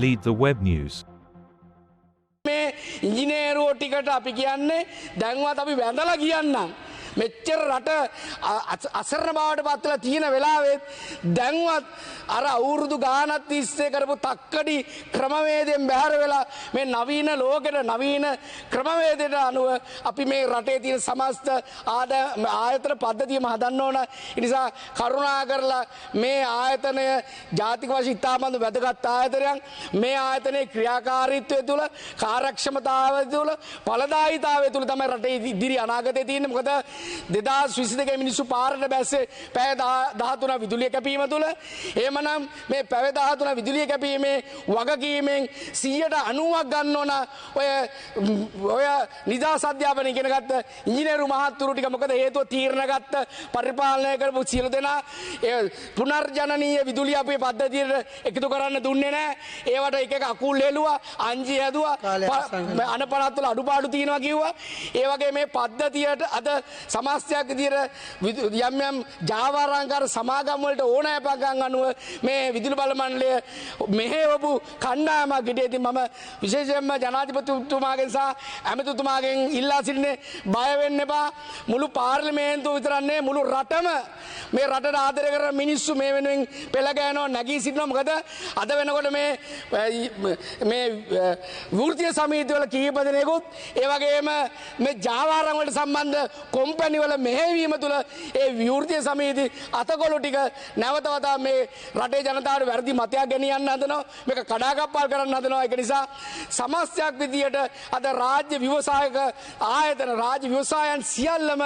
lead the web news. මේ ඉංජිනේරුවෝ ටිකට අපි කියන්නේ දැන්වත් අපි වැඳලා කියන්නම්. මෙච්චර රට අ- අස- අසරණ බවට පත්වලා තියෙන වෙලාවෙත් දැන්වත් අර අවුරුදු ගානත් තිස්සේ කරපු තක්කඩි ක්‍රමවේදයෙන් බැහැර වෙලා මේ නවීන ලෝකෙට නවීන ක්‍රමවේදයට අනුව අපි මේ රටේ තියෙන සමස්ත ආද ආයතන පද්ධතියම හදන්න ඕන. ඉනිසා කරුණා කරලා මේ ආයතනය ජාතික වශයෙන් ඉතාමත් වැදගත් ආයතනයක් මේ ආයතනයේ ක්‍රියාකාරීත්වය තුළ කාර්යක්ෂමතාවය තුළ ඵලදායීතාවය තුළ තමයි රටේ ඉදිරි අනාගතය තියෙන්නේ මොකද 2022 මිනිස්සු පාරට බැස්සේ පැය 13 විදුලිය කැපීම තුළ එහෙමනම් මේ 13 විදුලිය කැපීමේ වගකීමෙන් 190ක් ගන්න ඕන ඔය ඔය නිදහස් අධ්‍යාපනය ඉගෙන ගත්ත ඉංජිනේරු මහත්තුරු ටික මොකද හේතුව තීරණ ගත්ත පරිපාලනය කරපු සියලු දෙනා පුනර්ජනනීය විදුලිය අපේ පද්ධතියට එකතු කරන්න දුන්නේ නැහැ. ඒවට එක එක අකුල් හෙළුවා, අංජි හැදුවා, කාලය ප- අවසන් වෙනවා. අනපනත් වල අඩුපාඩු තියෙනවා කිව්වා. ඒ වගේ මේ පද්ධතියට අද සමස්තයක් විදියට විදු- යම් යම් ජාවාරංකාර සමාගම් වලට ඕනෑපකම් අනුව මේ විදුලි බල මණ්ඩලය මෙහෙවපු කණ්ඩායමක් හිටියේ. ඉතින් මම විශේෂයෙන්ම ජනාධිපතිතුමාගෙන් සහ ඇමතිතුමාගෙන් ඉල්ලා සිටින්නේ බය වෙන්න එපා. මුළු පාර්ලිමේන්තුව විතරක් නෙවෙයි මුළු රටම මේ රටට ආදරය කරන මිනිස්සු මේ වෙනුවෙන් පෙළ ගෑනවා නැගී සිටිනවා මොකද අද වෙනකොට මේ අ, මේ අ, වෘත්තීය සමිතිවල කීප දෙනෙකුත් ඒ වගේම මේ ජාවාරම් වලට සම්බන්ධ කොම්පැනි වල මෙහෙයවීම තුළ ඒ වෘත්තීය සමිති අතකොළු ටික නැවත වතාවක් මේ රටේ ජනතාවට වැරදි මතයක් ගෙනියන්න හදනවා. මේක කඩාකප්පල් කරන්න හදනවා. ඒක නිසා සමස්තයක් විදියට අද රාජ්‍ය ව්‍යවසායක ආයතන රාජ්‍ය ව්‍යවසායන් සියල්ලම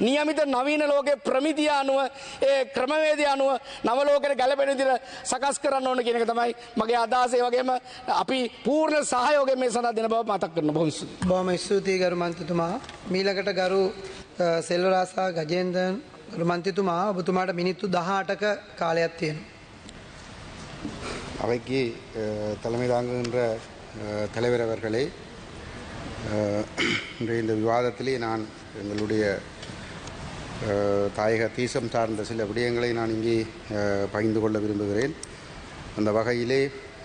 නියමිත නවීන ලෝකයේ ප්‍රමිතිය අනුව ඒ ක්‍රමවේදය අනුව නව ලෝකෙට ගැලපෙන විදිහට සකස් කරන්න ඕන කියන එක තමයි මගේ අදහස. ඒ වගේම අපි පූර්ණ සහයෝගය මේ සඳහා දෙන බව මතක් කරන බොහොම ස්තුතියි. බොහොම ස්තුතියි ගරු මන්ත්‍රතුමා මීළඟට ගරු අ, සෙල්වරාසා ගජේන්දන් ගරු මන්ත්‍රතුමා ඔබතුමාට මිනිත්තු 18ක කාලයක් තියෙනවා. அவைக்கு அஹ், தலைமை தாங்குகின்ற அஹ், தலைவர் அவர்களே அஹ், இன்றைய இந்த விவாதத்திலே நான் எங்களுடைய அஹ், தாயக தீசம் சார்ந்த சில விடயங்களை நான் இங்கே அஹ், பகிர்ந்து கொள்ள விரும்புகிறேன் அந்த வகையிலே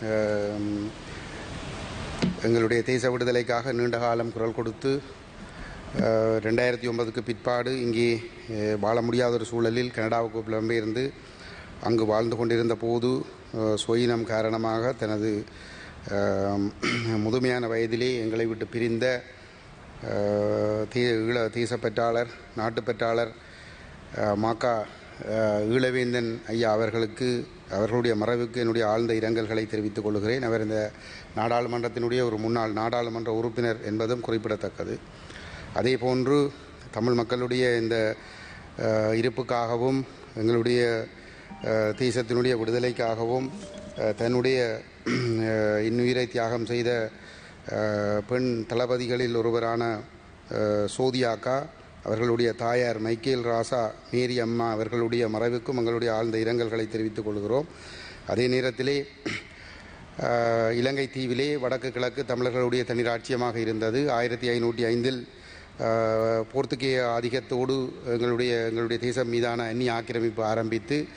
அஹ், எங்களுடைய தேச விடுதலைக்காக நீண்ட காலம் குரல் கொடுத்து அஹ், ரெண்டாயிரத்தி ஒன்பதுக்கு பிற்பாடு இங்கே வாழ முடியாத ஒரு சூழலில் கனடாவுக்கு புலம்பெயர்ந்து அங்கு வாழ்ந்து கொண்டிருந்த போது சுயினம் காரணமாக தனது முதுமையான வயதிலே எங்களை விட்டு பிரிந்த தீ ஈழ தேசப்பற்றாளர் நாட்டுப்பற்றாளர் மாக்கா ஈழவேந்தன் ஐயா அவர்களுக்கு அவர்களுடைய மறைவுக்கு என்னுடைய ஆழ்ந்த இரங்கல்களை தெரிவித்துக் கொள்கிறேன். அவர் இந்த நாடாளுமன்றத்தினுடைய ஒரு முன்னாள் நாடாளுமன்ற உறுப்பினர் என்பதும் குறிப்பிடத்தக்கது. அதே போன்று தமிழ் மக்களுடைய இந்த இருப்புக்காகவும் எங்களுடைய தேசத்தினுடைய விடுதலைக்காகவும் தன்னுடைய இன்னுயிரை தியாகம் செய்த பெண் தளபதிகளில் ஒருவரான சோதியாக்கா அவர்களுடைய தாயார் மைக்கேல் ராசா மேரி அம்மா அவர்களுடைய மறைவுக்கும் எங்களுடைய ஆழ்ந்த இரங்கல்களை தெரிவித்துக் கொள்கிறோம். அதே நேரத்திலே இலங்கை தீவிலே வடக்கு கிழக்கு தமிழர்களுடைய தனிராட்சியமாக இருந்தது. ஆயிரத்தி ஐநூற்றி ஐந்தில் போர்த்துகேய ஆதிக்கத்தோடு எங்களுடைய எங்களுடைய தேசம் மீதான அந்நிய ஆக்கிரமிப்பு ஆரம்பித்து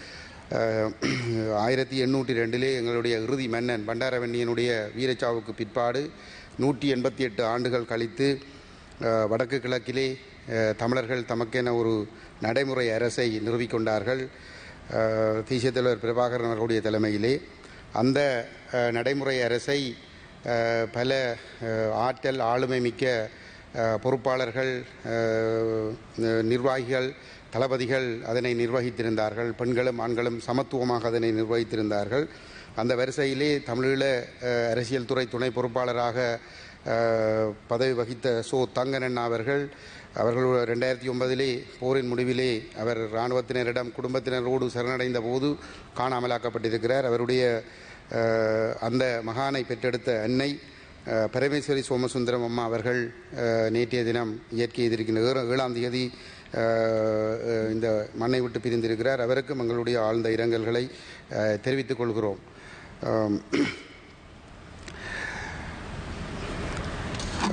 ஆயிரத்தி எண்ணூற்றி ரெண்டிலே எங்களுடைய இறுதி மன்னன் பண்டாரவன்னியனுடைய வீரச்சாவுக்கு பிற்பாடு நூற்றி எண்பத்தி எட்டு ஆண்டுகள் கழித்து வடக்கு கிழக்கிலே தமிழர்கள் தமக்கென ஒரு நடைமுறை அரசை நிறுவிக்கொண்டார்கள் தேசிய தலைவர் பிரபாகரன் அவர்களுடைய தலைமையிலே. அந்த நடைமுறை அரசை பல ஆற்றல் ஆளுமை மிக்க பொறுப்பாளர்கள் நிர்வாகிகள் தளபதிகள் அதனை நிர்வகித்திருந்தார்கள். பெண்களும் ஆண்களும் சமத்துவமாக அதனை நிர்வகித்திருந்தார்கள். அந்த வரிசையிலே தமிழீழ அரசியல் துறை துணை பொறுப்பாளராக பதவி வகித்த சோ தங்கனண்ணா அவர்கள் அவர்கள் ரெண்டாயிரத்தி ஒன்பதிலே போரின் முடிவிலே அவர் இராணுவத்தினரிடம் குடும்பத்தினரோடு சரணடைந்த போது காணாமலாக்கப்பட்டிருக்கிறார். அவருடைய அந்த மகானை பெற்றெடுத்த அன்னை பரமேஸ்வரி சோமசுந்தரம் அம்மா அவர்கள் நேற்றைய தினம் இயற்கை எதிர்க்கின்ற ஏழாம் தேதி இந்த மண்ணை விட்டு பிரிந்திருக்கிறார். அவருக்கும் எங்களுடைய ஆழ்ந்த இரங்கல்களை தெரிவித்துக் கொள்கிறோம்.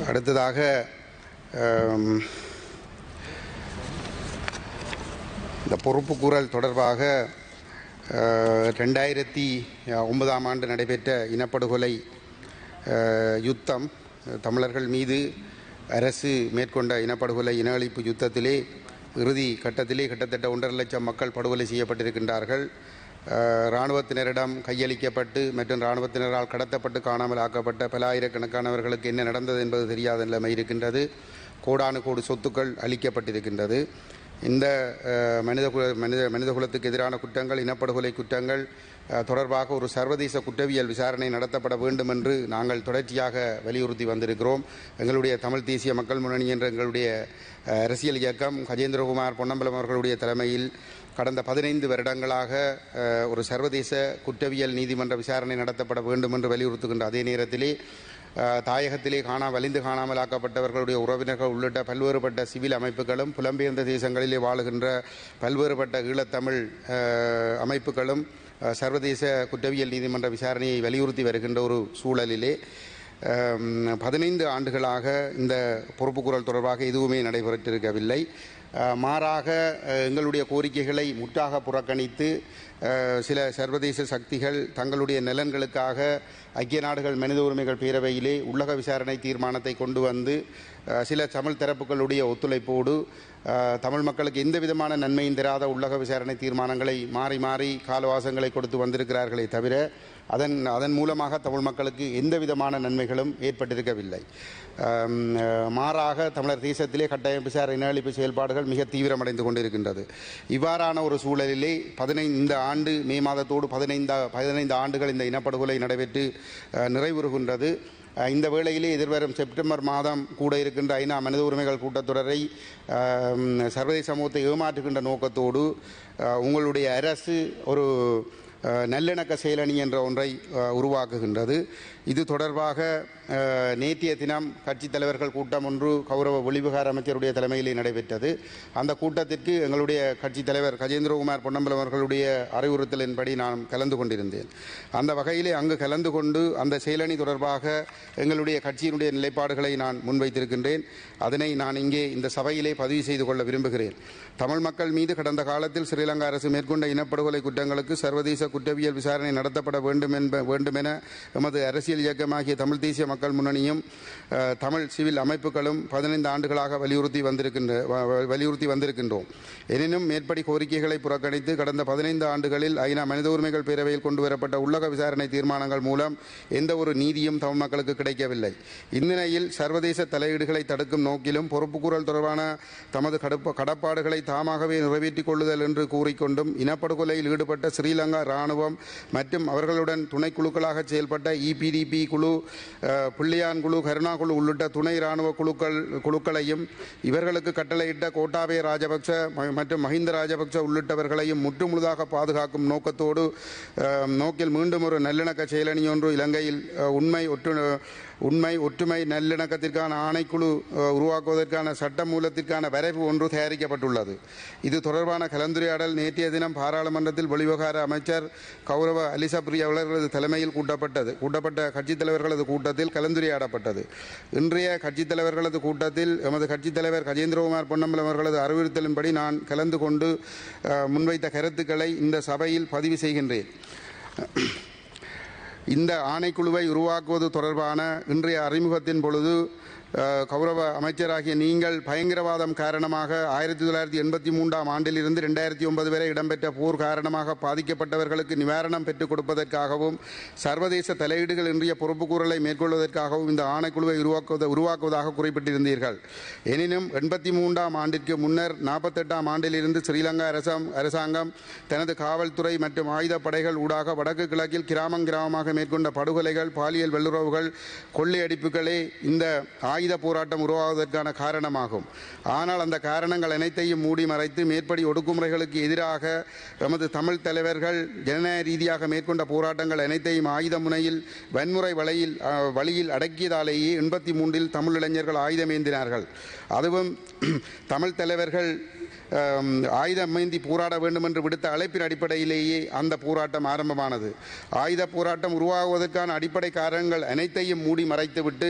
அடுத்ததாக இந்த பொறுப்புக்கூறல் தொடர்பாக ரெண்டாயிரத்தி ஒன்பதாம் ஆண்டு நடைபெற்ற இனப்படுகொலை யுத்தம். தமிழர்கள் மீது அரசு மேற்கொண்ட இனப்படுகொலை இன அழிப்பு யுத்தத்திலே இறுதி கட்டத்திலே கிட்டத்தட்ட ஒன்றரை லட்சம் மக்கள் படுகொலை செய்யப்பட்டிருக்கின்றார்கள். இராணுவத்தினரிடம் கையளிக்கப்பட்டு மற்றும் இராணுவத்தினரால் கடத்தப்பட்டு காணாமல் ஆக்கப்பட்ட பல ஆயிரக்கணக்கானவர்களுக்கு என்ன நடந்தது என்பது தெரியாத நிலைமை இருக்கின்றது. கோடானு கோடி சொத்துக்கள் அளிக்கப்பட்டிருக்கின்றது இந்த மனித மனித மனிதகுலத்துக்கு எதிரான குற்றங்கள் இனப்படுகொலை குற்றங்கள் தொடர்பாக ஒரு சர்வதேச குற்றவியல் விசாரணை நடத்தப்பட வேண்டும் என்று நாங்கள் தொடர்ச்சியாக வலியுறுத்தி வந்திருக்கிறோம். எங்களுடைய தமிழ் தேசிய மக்கள் முன்னணி என்ற எங்களுடைய அரசியல் இயக்கம் கஜேந்திரகுமார் பொன்னம்பலம் அவர்களுடைய தலைமையில் கடந்த பதினைந்து வருடங்களாக ஒரு சர்வதேச குற்றவியல் நீதிமன்ற விசாரணை நடத்தப்பட வேண்டும் என்று வலியுறுத்துகின்ற அதே நேரத்திலே தாயகத்திலே காணா வலிந்து காணாமல் ஆக்கப்பட்டவர்களுடைய உறவினர்கள் உள்ளிட்ட பல்வேறுபட்ட சிவில் அமைப்புகளும் புலம்பெயர்ந்த தேசங்களிலே வாழுகின்ற பல்வேறுபட்ட ஈழத்தமிழ் அமைப்புகளும் சர்வதேச குற்றவியல் நீதிமன்ற விசாரணையை வலியுறுத்தி வருகின்ற ஒரு சூழலிலே பதினைந்து ஆண்டுகளாக இந்த பொறுப்புக்குரல் தொடர்பாக எதுவுமே நடைபெற்றிருக்கவில்லை. மாறாக எங்களுடைய கோரிக்கைகளை முற்றாக புறக்கணித்து சில சர்வதேச சக்திகள் தங்களுடைய நலன்களுக்காக ஐக்கிய நாடுகள் மனித உரிமைகள் பேரவையிலே உள்ளக விசாரணை தீர்மானத்தை கொண்டு வந்து சில தமிழ் தரப்புகளுடைய ஒத்துழைப்போடு தமிழ் மக்களுக்கு எந்த விதமான நன்மையும் தராத உள்ளக விசாரணை தீர்மானங்களை மாறி மாறி காலவாசங்களை கொடுத்து வந்திருக்கிறார்களே தவிர அதன் அதன் மூலமாக தமிழ் மக்களுக்கு எந்த விதமான நன்மைகளும் ஏற்பட்டிருக்கவில்லை. மாறாக தமிழர் தேசத்திலே கட்டாயம் விசாரணை இனஅழிப்பு செயல்பாடுகள் மிக தீவிரமடைந்து கொண்டிருக்கின்றது. இவ்வாறான ஒரு சூழலிலே பதினைந்து இந்த ஆண்டு மே மாதத்தோடு பதினைந்து பதினைந்து ஆண்டுகள் இந்த இனப்படுகொலை நடைபெற்று நிறைவுறுகின்றது. இந்த வேளையிலே எதிர்வரும் செப்டம்பர் மாதம் கூட இருக்கின்ற ஐநா மனித உரிமைகள் கூட்டத்தொடரை சர்வதேச சமூகத்தை ஏமாற்றுகின்ற நோக்கத்தோடு உங்களுடைய அரசு ஒரு நல்லிணக்க செயலணி என்ற ஒன்றை உருவாக்குகின்றது. இது தொடர்பாக நேற்றைய தினம் கட்சித் தலைவர்கள் கூட்டம் ஒன்று கௌரவ ஒளிவுகார அமைச்சருடைய தலைமையிலே நடைபெற்றது. அந்த கூட்டத்திற்கு எங்களுடைய கட்சித் தலைவர் கஜேந்திரகுமார் பொன்னம்பலம் அவர்களுடைய அறிவுறுத்தலின்படி நான் கலந்து கொண்டிருந்தேன். அந்த வகையிலே அங்கு கலந்து கொண்டு அந்த செயலணி தொடர்பாக எங்களுடைய கட்சியினுடைய நிலைப்பாடுகளை நான் முன்வைத்திருக்கின்றேன். அதனை நான் இங்கே இந்த சபையிலே பதிவு செய்து கொள்ள விரும்புகிறேன். தமிழ் மக்கள் மீது கடந்த காலத்தில் ஸ்ரீலங்கா அரசு மேற்கொண்ட இனப்படுகொலை குற்றங்களுக்கு சர்வதேச குற்றவியல் விசாரணை நடத்தப்பட வேண்டும் என்ப வேண்டுமென எமது அரசியல் இயக்கமாகிய தமிழ் தேசிய மக்கள் முன்னணியும் தமிழ் சிவில் அமைப்புகளும் பதினைந்து ஆண்டுகளாக வலியுறுத்தி வந்திருக்கின்ற வ- வலியுறுத்தி வந்திருக்கின்றோம். எனினும் மேற்படி கோரிக்கைகளை புறக்கணித்து கடந்த பதினைந்து ஆண்டுகளில் ஐநா மனித உரிமைகள் பேரவையில் கொண்டு வரப்பட்ட உள்ளக விசாரணை தீர்மானங்கள் மூலம் எந்த ஒரு நீதியும் தமிழ் மக்களுக்கு கிடைக்கவில்லை. இந்நிலையில் சர்வதேச தலையீடுகளை தடுக்கும் நோக்கிலும் பொறுப்புக்கூறல் தொடர்பான தமது கடப்பாடுகளை தாமாகவே நிறைவேற்றிக் கொள்ளுதல் என்று கூறிக்கொண்டும் இனப்படுகொலையில் ஈடுபட்ட ஸ்ரீலங்கா இராணுவம் மற்றும் அவர்களுடன் துணைக்குழுக்களாக செயல்பட்ட இபிடிபி குழு பிள்ளையான் குழு கருணா குழு உள்ளிட்ட துணை இராணுவ குழுக்கள் குழுக்களையும் இவர்களுக்கு கட்டளையிட்ட கோட்டாபய ராஜபக்ச மற்றும் மஹிந்த ராஜபக்ச உள்ளிட்டவர்களையும் முற்றுமுழுதாக பாதுகாக்கும் நோக்கத்தோடு நோக்கில் மீண்டும் ஒரு நல்லிணக்க செயலணி ஒன்று இலங்கையில் உண்மை ஒற்று உண்மை ஒற்றுமை நல்லிணக்கத்திற்கான ஆணைக்குழு உருவாக்குவதற்கான சட்ட மூலத்திற்கான வரைவு ஒன்று தயாரிக்கப்பட்டுள்ளது. இது தொடர்பான கலந்துரையாடல் நேற்றைய தினம் பாராளுமன்றத்தில் வெளிவகார அமைச்சர் கௌரவ அலிசப்ரி அவர்களது தலைமையில் கூட்டப்பட்டது. கூட்டப்பட்ட கட்சித் தலைவர்களது கூட்டத்தில் கலந்துரையாடப்பட்டது. இன்றைய கட்சித் தலைவர்களது கூட்டத்தில் எமது கட்சித் தலைவர் கஜேந்திரகுமார் பொன்னம்பலம் அவர்களது அறிவுறுத்தலின்படி நான் கலந்து கொண்டு முன்வைத்த கருத்துக்களை இந்த சபையில் பதிவு செய்கின்றேன். இந்த ஆணைக்குழுவை உருவாக்குவது தொடர்பான இன்றைய அறிமுகத்தின் பொழுது கௌரவ அமைச்சராகிய நீங்கள் பயங்கரவாதம் காரணமாக ஆயிரத்தி தொள்ளாயிரத்தி எண்பத்தி மூன்றாம் ஆண்டிலிருந்து ரெண்டாயிரத்தி ஒன்பது வரை இடம்பெற்ற போர் காரணமாக பாதிக்கப்பட்டவர்களுக்கு நிவாரணம் பெற்றுக் கொடுப்பதற்காகவும் சர்வதேச தலையீடுகள் இன்றைய பொறுப்புக்கூறலை மேற்கொள்வதற்காகவும் இந்த ஆணைக்குழுவை உருவாக்குவத உருவாக்குவதாக குறிப்பிட்டிருந்தீர்கள். எனினும் எண்பத்தி மூன்றாம் ஆண்டிற்கு முன்னர் நாற்பத்தெட்டாம் ஆண்டிலிருந்து ஸ்ரீலங்கா அரசாம் அரசாங்கம் தனது காவல்துறை மற்றும் ஆயுதப் படைகள் ஊடாக வடக்கு கிழக்கில் கிராமம் கிராமமாக மேற்கொண்ட படுகொலைகள் பாலியல் வல்லுறவுகள் கொள்ளையடிப்புகளே இந்த ஆயுத போராட்டம் உருவாவதற்கான காரணமாகும். ஆனால் அந்த காரணங்கள் அனைத்தையும் மூடி மறைத்து மேற்படி ஒடுக்குமுறைகளுக்கு எதிராக எமது தமிழ் தலைவர்கள் ஜனநாயக ரீதியாக மேற்கொண்ட போராட்டங்கள் அனைத்தையும் ஆயுத முனையில் வன்முறை வலையில் வழியில் அடக்கியதாலேயே எண்பத்தி மூன்றில் தமிழ் இளைஞர்கள் ஆயுதமேந்தினார்கள். அதுவும் தமிழ் தலைவர்கள் ஆயுதமேந்தி போராட வேண்டும் என்று விடுத்த அழைப்பின் அடிப்படையிலேயே அந்த போராட்டம் ஆரம்பமானது. ஆயுத போராட்டம் உருவாகுவதற்கான அடிப்படை காரணங்கள் அனைத்தையும் மூடி மறைத்துவிட்டு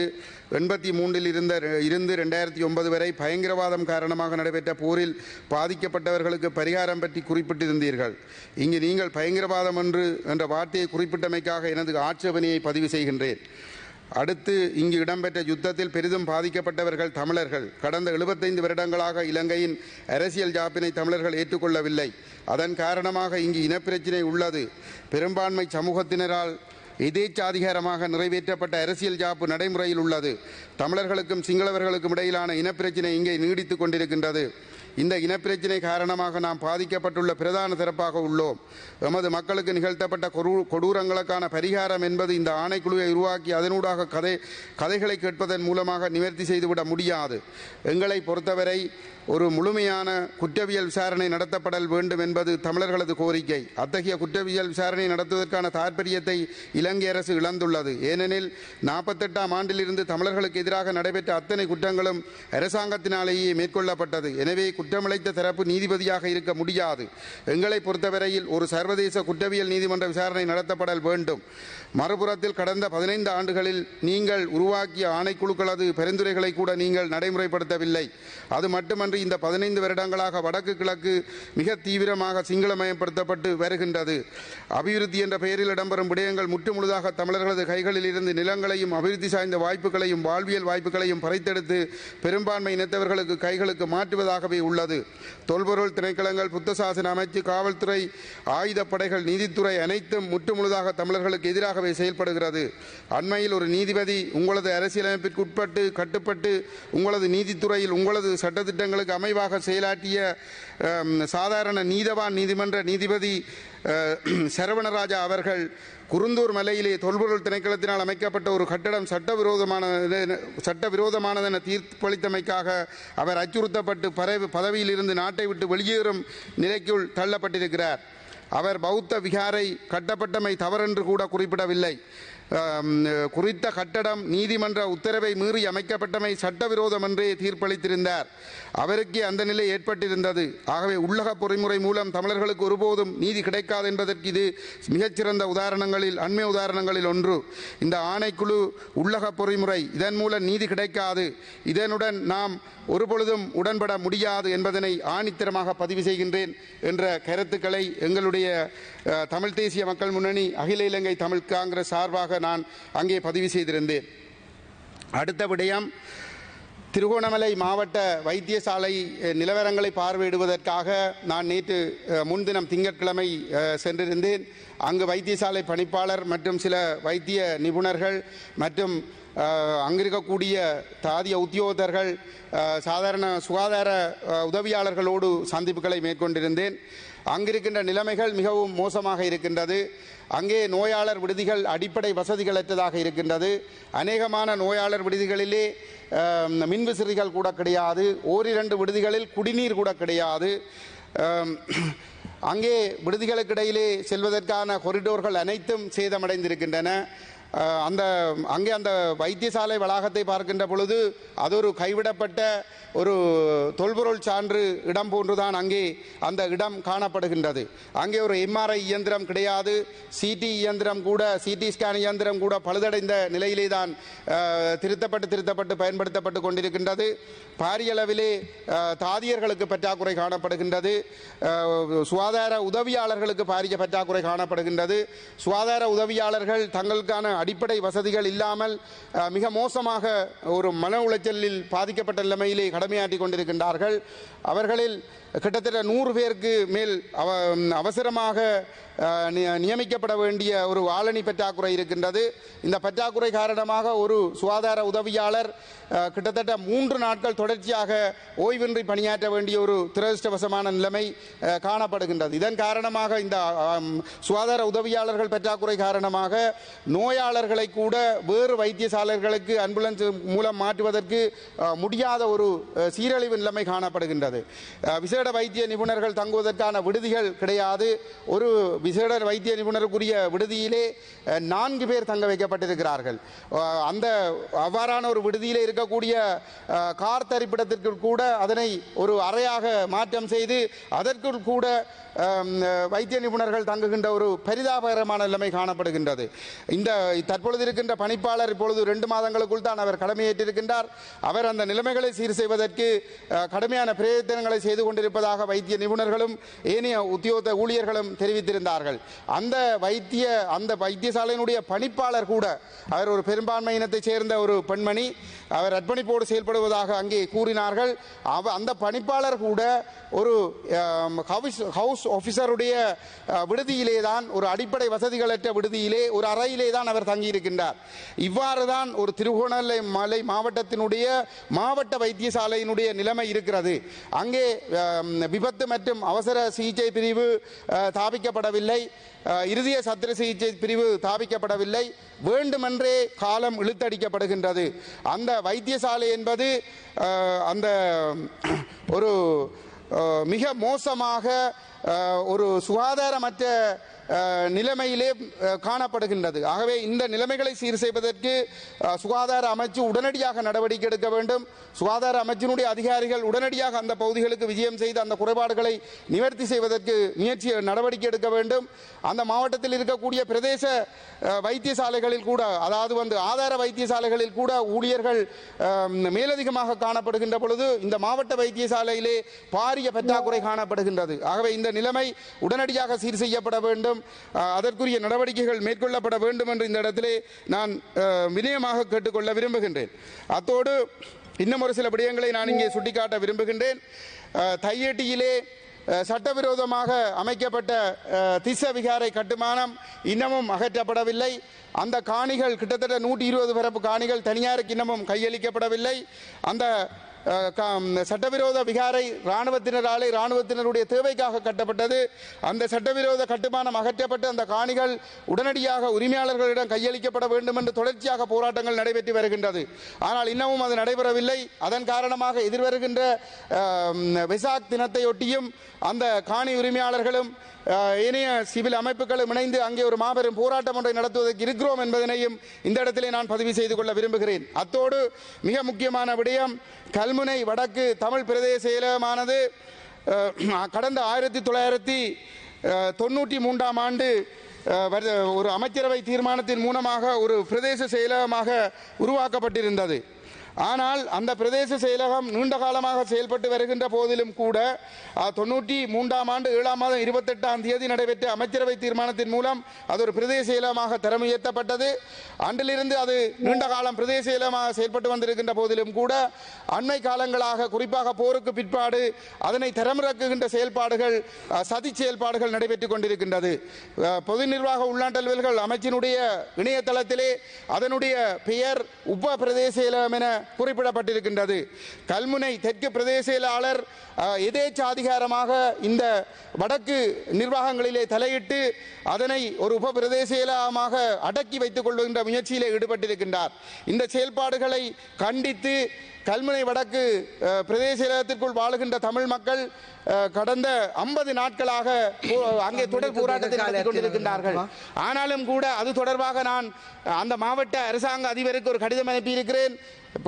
எண்பத்தி மூன்றில் இருந்த இருந்து ரெண்டாயிரத்தி ஒன்பது வரை பயங்கரவாதம் காரணமாக நடைபெற்ற போரில் பாதிக்கப்பட்டவர்களுக்கு பரிகாரம் பற்றி குறிப்பிட்டிருந்தீர்கள். இங்கு நீங்கள் பயங்கரவாதம் என்று என்ற வார்த்தையை குறிப்பிட்டமைக்காக எனது ஆட்சேபனையை பதிவு செய்கின்றேன். அடுத்து இங்கு இடம்பெற்ற யுத்தத்தில் பெரிதும் பாதிக்கப்பட்டவர்கள் தமிழர்கள். கடந்த 75 வருடங்களாக இலங்கையின் அரசியல் ஜாப்பினை தமிழர்கள் ஏற்றுக்கொள்ளவில்லை. அதன் காரணமாக இங்கு இனப்பிரச்சினை உள்ளது. பெரும்பான்மை சமூகத்தினரால் எதேச்சாதிகாரமாக நிறைவேற்றப்பட்ட அரசியல் ஜாப்பு நடைமுறையில் உள்ளது. தமிழர்களுக்கும் சிங்களவர்களுக்கும் இடையிலான இனப்பிரச்சினை இங்கே நீடித்து கொண்டிருக்கின்றது. இந்த இனப்பிரச்சினை காரணமாக நாம் பாதிக்கப்பட்டுள்ள பிரதான சிறப்பாக உள்ளோம். எமது மக்களுக்கு நிகழ்த்தப்பட்ட கொரு- கொடூரங்களுக்கான பரிகாரம் என்பது இந்த ஆணைக்குழுவை உருவாக்கி அதனூடாக கதை கதைகளை கேட்பதன் மூலமாக நிவர்த்தி செய்துவிட முடியாது. எங்களை பொறுத்தவரை ஒரு முழுமையான குற்றவியல் விசாரணை நடத்தப்படல் வேண்டும் என்பது தமிழர்களது கோரிக்கை. அத்தகைய குற்றவியல் விசாரணை நடத்துவதற்கான தாற்பயத்தை இலங்கை அரசு இழந்துள்ளது. ஏனெனில் நாற்பத்தெட்டாம் ஆண்டிலிருந்து தமிழர்களுக்கு எதிராக நடைபெற்ற அத்தனை குற்றங்களும் அரசாங்கத்தினாலேயே மேற்கொள்ளப்பட்டது. எனவே குற்றமிழைத்த தரப்பு நீதிபதியாக இருக்க முடியாது. எங்களை பொறுத்தவரையில் ஒரு சர்வதேச குற்றவியல் நீதிமன்ற விசாரணை நடத்தப்படல் வேண்டும். மறுபுறத்தில் கடந்த பதினைந்து ஆண்டுகளில் நீங்கள் உருவாக்கிய ஆணைக்குழுக்களது பரிந்துரைகளை கூட நீங்கள் நடைமுறைப்படுத்தவில்லை. அது மட்டுமன்றி இந்த பதினைந்து வருடங்களாக வடக்கு கிழக்கு மிக தீவிரமாக சிங்களமயப்படுத்தப்பட்டு வருகின்றது. அபிவிருத்தி என்ற பெயரில் இடம்பெறும் விடயங்கள் முற்றுமுழுதாக தமிழர்களது கைகளில் இருந்து நிலங்களையும் அபிவிருத்தி சார்ந்த வாய்ப்புகளையும் வாழ்வியல் வாய்ப்புகளையும் பறித்தெடுத்து பெரும்பான்மை இனத்தவர்களுக்கு கைகளுக்கு மாற்றுவதாகவே உள்ளது. தொல்பொருள் திணைக்களங்கள் புத்த சாசன அமைச்சு காவல்துறை ஆயுதப்படைகள் நீதித்துறை அனைத்தும் முற்றுமுழுதாக தமிழர்களுக்கு எதிராக எதிராகவே செயல்படுகிறது. அண்மையில் ஒரு நீதிபதி உங்களது அரசியலமைப்பிற்கு உட்பட்டு கட்டுப்பட்டு உங்களது நீதித்துறையில் உங்களது சட்டத்திட்டங்களுக்கு அமைவாக செயலாற்றிய சாதாரண நீதவான் நீதிமன்ற நீதிபதி சரவணராஜா அவர்கள் குருந்தூர் மலையிலே தொல்பொருள் திணைக்களத்தினால் அமைக்கப்பட்ட ஒரு கட்டடம் சட்டவிரோதமானது சட்டவிரோதமானதென தீர்ப்பளித்தமைக்காக அவர் அச்சுறுத்தப்பட்டு பரவி பதவியிலிருந்து நாட்டை விட்டு வெளியேறும் நிலைக்குள் தள்ளப்பட்டிருக்கிறார். அவர் பௌத்த விகாரை கட்டப்பட்டமை தவறென்று கூட குறிப்பிடவில்லை. குறித்த கட்டடம் நீதிமன்ற உத்தரவை மீறி அமைக்கப்பட்டமை சட்டவிரோதம் என்றே தீர்ப்பளித்திருந்தார். அவருக்கு அந்த நிலை ஏற்பட்டிருந்தது. ஆகவே உள்ளக பொறிமுறை மூலம் தமிழர்களுக்கு ஒருபோதும் நீதி கிடைக்காது என்பதற்கு இது மிகச்சிறந்த உதாரணங்களில் அண்மை உதாரணங்களில் ஒன்று. இந்த ஆணைக்குழு உள்ளக பொறிமுறை இதன் மூலம் நீதி கிடைக்காது. இதனுடன் நாம் ஒருபொழுதும் உடன்பட முடியாது என்பதனை ஆணித்தரமாக பதிவு செய்கின்றேன் என்ற கருத்துக்களை எங்களுடைய தமிழ் தேசிய மக்கள் முன்னணி அகில இலங்கை தமிழ் காங்கிரஸ் சார்பாக நான் அங்கே பதிவு செய்திருந்தேன். அடுத்த விடயம் திருகோணமலை மாவட்ட வைத்தியசாலை நிலவரங்களை பார்வையிடுவதற்காக நான் நேற்று முன்தினம் திங்கட்கிழமை சென்றிருந்தேன். அங்கு வைத்தியசாலை பணிப்பாளர் மற்றும் சில வைத்திய நிபுணர்கள் மற்றும் அங்கிருக்கக்கூடிய தாதிய உத்தியோகத்தர்கள் சாதாரண சுகாதார உதவியாளர்களோடு சந்திப்புகளை மேற்கொண்டிருந்தேன். அங்கிருக்கின்ற நிலைமைகள் மிகவும் மோசமாக இருக்கின்றது. அங்கே நோயாளர் விடுதிகள் அடிப்படை வசதிகளற்றதாக இருக்கின்றது. அநேகமான நோயாளர் விடுதிகளிலே மின்விசிறிகள் கூட கிடையாது. ஓரிரண்டு விடுதிகளில் குடிநீர் கூட கிடையாது. அங்கே விடுதிகளுக்கு இடையிலே செல்வதற்கான கொரிடோர்கள் அனைத்தும் சேதமடைந்திருக்கின்றன. அந்த அங்கே அந்த வைத்தியசாலை வளாகத்தை பார்க்கின்ற பொழுது அது ஒரு கைவிடப்பட்ட ஒரு தொல்பொருள் சான்று இடம் போன்றுதான் அங்கே அந்த இடம் காணப்படுகின்றது. அங்கே ஒரு எம்ஆர்ஐ இயந்திரம் கிடையாது. சிடி இயந்திரம் கூட சிடி ஸ்கேன் இயந்திரம் கூட பழுதடைந்த நிலையிலே தான் திருத்தப்பட்டு திருத்தப்பட்டு பயன்படுத்தப்பட்டு கொண்டிருக்கின்றது. பாரியளவிலே தாதியர்களுக்கு பற்றாக்குறை காணப்படுகின்றது. சுகாதார உதவியாளர்களுக்கு பாரிய பற்றாக்குறை காணப்படுகின்றது. சுகாதார உதவியாளர்கள் தங்களுக்கான அடிப்படை வசதிகள் இல்லாமல் மிக மோசமாக ஒரு மன உளைச்சலில் பாதிக்கப்பட்ட நிலைமையிலே கடமையாற்றி கொண்டிருக்கின்றார்கள். அவர்களில் கிட்டத்தட்ட நூறு பேருக்கு மேல் அவ அவசரமாக நியமிக்கப்பட வேண்டிய ஒரு ஆளணி பற்றாக்குறை இருக்கின்றது. இந்த பற்றாக்குறை காரணமாக ஒரு சுகாதார உதவியாளர் கிட்டத்தட்ட மூன்று நாட்கள் தொடர்ச்சியாக ஓய்வின்றி பணியாற்ற வேண்டிய ஒரு துரதிருஷ்டவசமான நிலைமை காணப்படுகின்றது. இதன் காரணமாக இந்த சுகாதார உதவியாளர்கள் பற்றாக்குறை காரணமாக நோயாளர் நோயாளர்களை கூட வேறு வைத்தியசாலைகளுக்கு ஆம்புலன்ஸ் மூலம் மாற்றுவதற்கு முடியாத ஒரு சீரழிவு நிலைமை காணப்படுகின்றது. விசேட வைத்திய நிபுணர்கள் தங்குவதற்கான விடுதிகள் கிடையாது. ஒரு விசேட வைத்திய நிபுணருக்குரிய விடுதியிலே நான்கு பேர் தங்க வைக்கப்பட்டிருக்கிறார்கள். அந்த அவ்வாறான ஒரு விடுதியிலே இருக்கக்கூடிய கார் தரிப்பிடத்திற்கு கூட அதனை ஒரு அறையாக மாற்றம் செய்து அதற்குள் கூட வைத்திய நிபுணர்கள் தங்குகின்ற ஒரு பரிதாபகரமான நிலைமை காணப்படுகின்றது. இந்த தற்பொழுது இருக்கின்ற பணிப்பாளர் இப்பொழுது ரெண்டு மாதங்களுக்குள் தான் அவர் கடமையேற்றிருக்கின்றார். அவர் அந்த நிலைமைகளை சீர் செய்வதற்கு கடுமையான பிரயத்தனங்களை செய்து கொண்டிருப்பதாக வைத்திய நிபுணர்களும் ஏனைய உத்தியோக ஊழியர்களும் தெரிவித்திருந்தார்கள். அந்த வைத்திய அந்த வைத்தியசாலையினுடைய பணிப்பாளர் கூட அவர் ஒரு பெரும்பான்மை இனத்தைச் சேர்ந்த ஒரு பெண்மணி அவர் அர்ப்பணிப்போடு செயல்படுவதாக அங்கே கூறினார்கள். அவ அந்த பணிப்பாளர் கூட ஒரு ஹவுஸ் ஹவுஸ் ஆஃபீஸருடைய விடுதியிலே தான் ஒரு அடிப்படை வசதிகளற்ற விடுதியிலே ஒரு அறையிலே தான் அவர் தங்கியிருக்கின்றார். இவ்வாறு தான் ஒரு திருகோணலை மலை மாவட்டத்தினுடைய மாவட்ட வைத்தியசாலையினுடைய நிலைமை இருக்கிறது. அங்கே விபத்து மற்றும் அவசர சிகிச்சை பிரிவு தாபிக்கப்படவில்லை. இறுதிய சத்திர சிகிச்சை பிரிவு தாபிக்கப்படவில்லை. வேண்டுமென்றே காலம் இழுத்தடிக்கப்படுகின்றது. அந்த வைத்தியசாலை என்பது அந்த ஒரு மிக மோசமாக ஒரு சுகாதாரமற்ற நிலைமையிலே காணப்படுகின்றது. ஆகவே இந்த நிலைமைகளை சீர் செய்வதற்கு சுகாதார அமைச்சு உடனடியாக நடவடிக்கை எடுக்க வேண்டும். சுகாதார அமைச்சினுடைய அதிகாரிகள் உடனடியாக அந்த பகுதிகளுக்கு விஜயம் செய்து அந்த குறைபாடுகளை நிவர்த்தி செய்வதற்கு முயற்சி நடவடிக்கை எடுக்க வேண்டும். அந்த மாவட்டத்தில் இருக்கக்கூடிய பிரதேச வைத்தியசாலைகளில் கூட அதாவது வந்து ஆதார வைத்தியசாலைகளில் கூட ஊழியர்கள் மேலதிகமாக காணப்படுகின்ற பொழுது இந்த மாவட்ட வைத்தியசாலையிலே பாரிய பற்றாக்குறை காணப்படுகின்றது. ஆகவே இந்த நிலைமை உடனடியாக சீர் செய்யப்பட வேண்டும். அதற்குரிய நடவடிக்கைகள் மேற்கொள்ளப்பட வேண்டும் என்று இந்த இடத்திலே நான் வினயமாக கேட்டுக்கொள்ள விரும்புகின்றேன். அத்தோடு இன்னும் ஒரு சில விடயங்களை நான் இங்கே சுட்டிக்காட்ட விரும்புகின்றேன். தையேட்டியிலே சட்டவிரோதமாக அமைக்கப்பட்ட திச விகாரை கட்டுமானம் இன்னமும் அகற்றப்படவில்லை. அந்த காணிகள் கிட்டத்தட்ட நூற்றி இருபது பரப்பு காணிகள் தனியாருக்கு இன்னமும் கையளிக்கப்படவில்லை. அந்த சட்டவிரோத விகாரை இராணுவத்தினராலே இராணுவத்தினருடைய தேவைக்காக கட்டப்பட்டது. அந்த சட்டவிரோத கட்டுமானம் அகற்றப்பட்டு அந்த காணிகள் உடனடியாக உரிமையாளர்களிடம் கையளிக்கப்பட வேண்டும் என்று தொடர்ச்சியாக போராட்டங்கள் நடைபெற்று வருகின்றது. ஆனால் இன்னமும் அது நடைபெறவில்லை. அதன் காரணமாக எதிர்வருகின்ற விசாக் தினத்தையொட்டியும் அந்த காணி உரிமையாளர்களும் இணைய ஏனைய சிவில் அமைப்புகளும் இணைந்து அங்கே ஒரு மாபெரும் போராட்டம் ஒன்றை நடத்துவதற்கு இருக்கிறோம் என்பதனையும் இந்த இடத்திலே நான் பதிவு செய்து கொள்ள விரும்புகிறேன். அத்தோடு மிக முக்கியமான விடயம் கல்முனை வடக்கு தமிழ் பிரதேச செயலகமானது கடந்த ஆயிரத்தி தொள்ளாயிரத்தி தொண்ணூற்றி மூன்றாம் ஆண்டு ஒரு அமைச்சரவை தீர்மானத்தின் மூலமாக ஒரு பிரதேச செயலகமாக உருவாக்கப்பட்டிருந்தது. ஆனால் அந்த பிரதேச செயலகம் நீண்ட காலமாக செயல்பட்டு வருகின்ற போதிலும் கூட தொண்ணூற்றி மூன்றாம் ஆண்டு ஏழாம் மாதம் இருபத்தெட்டாம் தேதி நடைபெற்ற அமைச்சரவை தீர்மானத்தின் மூலம் அது ஒரு பிரதேச செயலகமாக தரம் உயர்த்தப்பட்டது அன்றிலிருந்து அது நீண்ட காலம் பிரதேச செயலகமாக செயல்பட்டு வந்திருக்கின்ற போதிலும் கூட அண்மை காலங்களாக குறிப்பாக போருக்கு பிற்பாடு அதனை தரமிறக்குகின்ற செயல்பாடுகள் சதி செயல்பாடுகள் நடைபெற்றுக் கொண்டிருக்கின்றது. பொது நிர்வாக உள்நாட்டல்வல்கள் அமைச்சினுடைய இணையதளத்திலே அதனுடைய பெயர் உப பிரதேச செயலகம் என குறிப்பிடப்பட்டிருக்கின்றது. கல்முனை தெற்கு பிரதேச செயலாளர் அஹ், எதேச்சாதிகாரமாக இந்த வடக்கு நிர்வாகங்களிலே தலையிட்டு அதனை ஒரு உப பிரதேச செயலகமாக அடக்கி வைத்துக் கொள்கின்ற முயற்சியிலே ஈடுபட்டிருக்கின்றார். இந்த செயல்பாடுகளை கண்டித்து கல்முனை வடக்கு பிரதேச செயலகத்திற்குள் வாழுகின்ற தமிழ் மக்கள் கடந்த ஐம்பது நாட்களாக அங்கே தொடர் போராட்டத்தை நடத்தி கொண்டிருக்கின்றார்கள். ஆனாலும் கூட அது தொடர்பாக நான் அந்த மாவட்ட அரசாங்க அதிபருக்கு ஒரு கடிதம் அனுப்பியிருக்கிறேன்.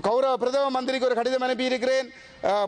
கௌரவ பிரதம மந்திரிக்கு ஒரு கடிதம் அனுப்பியிருக்கிறேன்.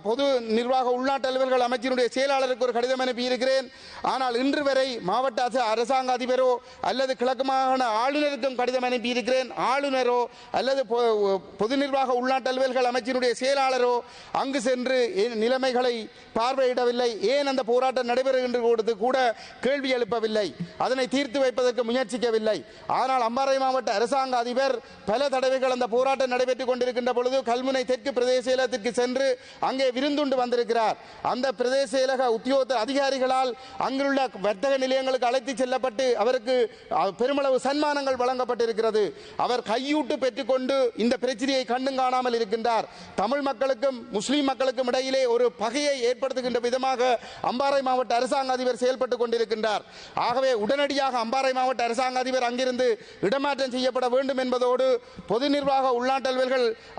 பொது நிர்வாக உள்நாட்டு அலுவல்கள் அமைச்சினுடைய செயலாளருக்கு ஒரு கடிதம் அனுப்பியிருக்கிறேன். ஆனால் இன்று வரை மாவட்ட அரசு- அரசாங்க அதிபரோ அல்லது கிழக்கு மாகாண ஆளுநருக்கும் கடிதம் அனுப்பியிருக்கிறேன். ஆளுநரோ அல்லது பொ- பொது நிர்வாக உள்நாட்டு அலுவல்கள் அமைச்சினுடைய செயலாளரோ அங்கு சென்று நிலைமைகளை பார்வையிடவில்லை. ஏன் அந்த போராட்டம் நடைபெறுகின்ற கொடுத்து கூட கேள்வி எழுப்பவில்லை. அதனை தீர்த்து வைப்பதற்கு முயற்சிக்கவில்லை. ஆனால் அம்பாறை மாவட்ட அரசாங்க அதிபர் பல தடவைகள் அந்த போராட்டம் நடைபெற்றுக் கொண்டிருக்கின்ற பொழுது கல்முனை தெற்கு பிரதேச செயலகத்திற்கு சென்று அங்கே விருந்துண்டு வந்திருக்கிறார். அந்த பிரதேச செயலக உத்தியோக அதிகாரிகளால் அங்குள்ள வர்த்தக நிலையங்களுக்கு அழைத்து செல்லப்பட்டு அவருக்கு பெருமளவு சன்மானங்கள் வழங்கப்பட்டிருக்கிறது. அவர் கையூட்டு பெற்றுக்கொண்டு இந்த பிரச்சனையை கண்டும் காணாமல் இருக்கின்றார். தமிழ் மக்களுக்கும் முஸ்லீம் மக்களுக்கும் இடையிலே ஒரு பகையை ஏற்படுத்துகின்ற விதமாக அம்பாறை மாவட்ட அரசாங்க அதிபர் செயல்பட்டு கொண்டிருக்கின்றார். ஆகவே உடனடியாக அம்பாறை மாவட்ட அரசாங்க அதிபர் அங்கிருந்து இடமாற்றம் செய்யப்பட வேண்டும் என்பதோடு பொது நிர்வாக உள்நாட்டு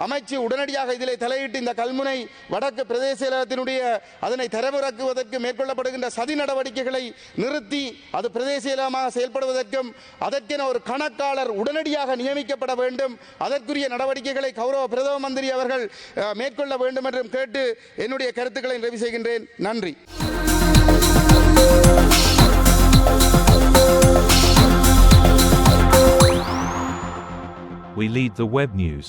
அமைச்சு உடனடியாக இதிலே தலையிட்டு இந்த கல்முனை வடக்கு பிரதேச செயலகத்தினுடைய அதனை தரவிறக்குவதற்கு மேற்கொள்ளப்படுகின்ற சதி நடவடிக்கைகளை நிறுத்தி அது பிரதேச செயலகமாக செயல்படுவதற்கும் அதற்கென ஒரு கணக்காளர் உடனடியாக நியமிக்கப்பட வேண்டும். அதற்குரிய நடவடிக்கைகளை கௌரவ பிரதம மந்திரி அவர்கள் மேற்கொள்ள வேண்டும் என்றும் கேட்டு என்னுடைய கருத்துக்களை நிறைவு செய்கின்றேன். நன்றி. We lead the web news.